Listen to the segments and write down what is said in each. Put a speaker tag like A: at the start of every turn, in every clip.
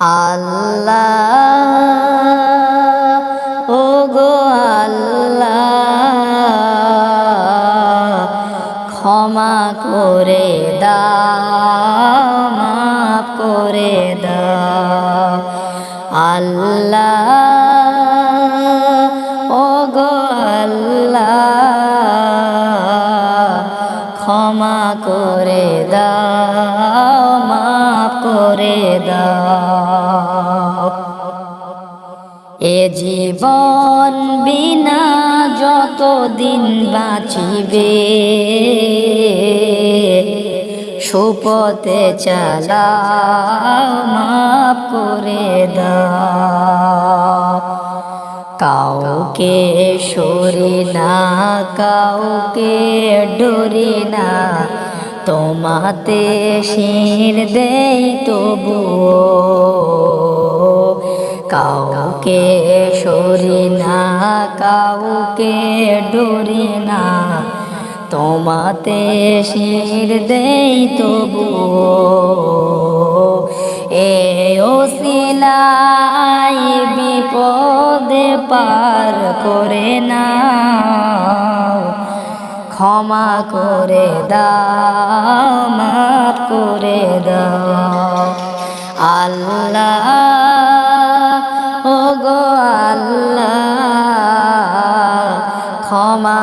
A: আল্লাহ ও গো আল্লাহ, ক্ষমা করে মাফ করে দাও। আল্লাহ ও গো আল্লাহ, ক্ষমা করে দাও। এ জীবন বিনা যতদিন বাঁচিবে। সুপথে চালাও মাফ করে দাও। কাউকে সরি না, কাউকে ডরি না। তোমাতে শির দেই তবুও কাউকে সরি না, কাউকে ডরি না। তোমাতে শির দেই তবুও এ ওসিলাই বিপদে পার করে না ক্ষমা করে দাও, মাফ করে দাও। আল্লাহ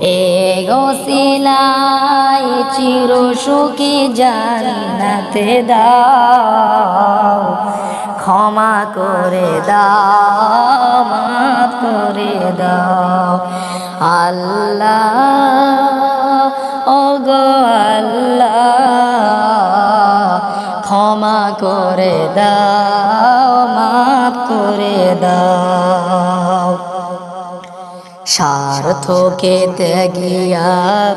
A: এ গোসিলাই চির সুখী জান্নাতে দাও। ক্ষমা করে দাও, মাফ করে দাও। আল্লাহ ও আল্লাহ, ক্ষমা করে দাও। স্বার্থকে ত্যাগিয়া,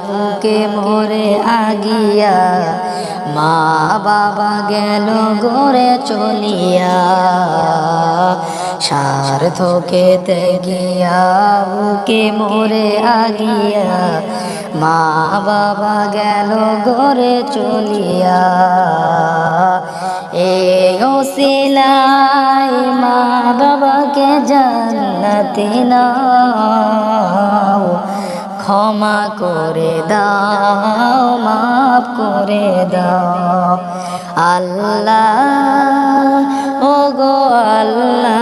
A: বুকে মরে আগিয়া, মা বাবা গেল গড়ে চলিয়া। স্বার্থকে ত্যাগিয়া, বুকে মরে আগিয়া, মা বাবা গেল গড়ে চলিয়া। জান্নাতি নাও। ক্ষমা করে দাও, মাফ করে দাও। আল্লাহ ও গো আল্লাহ,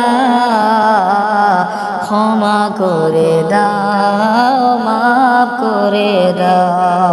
A: ক্ষমা করে দাও, মাফ করে দাও।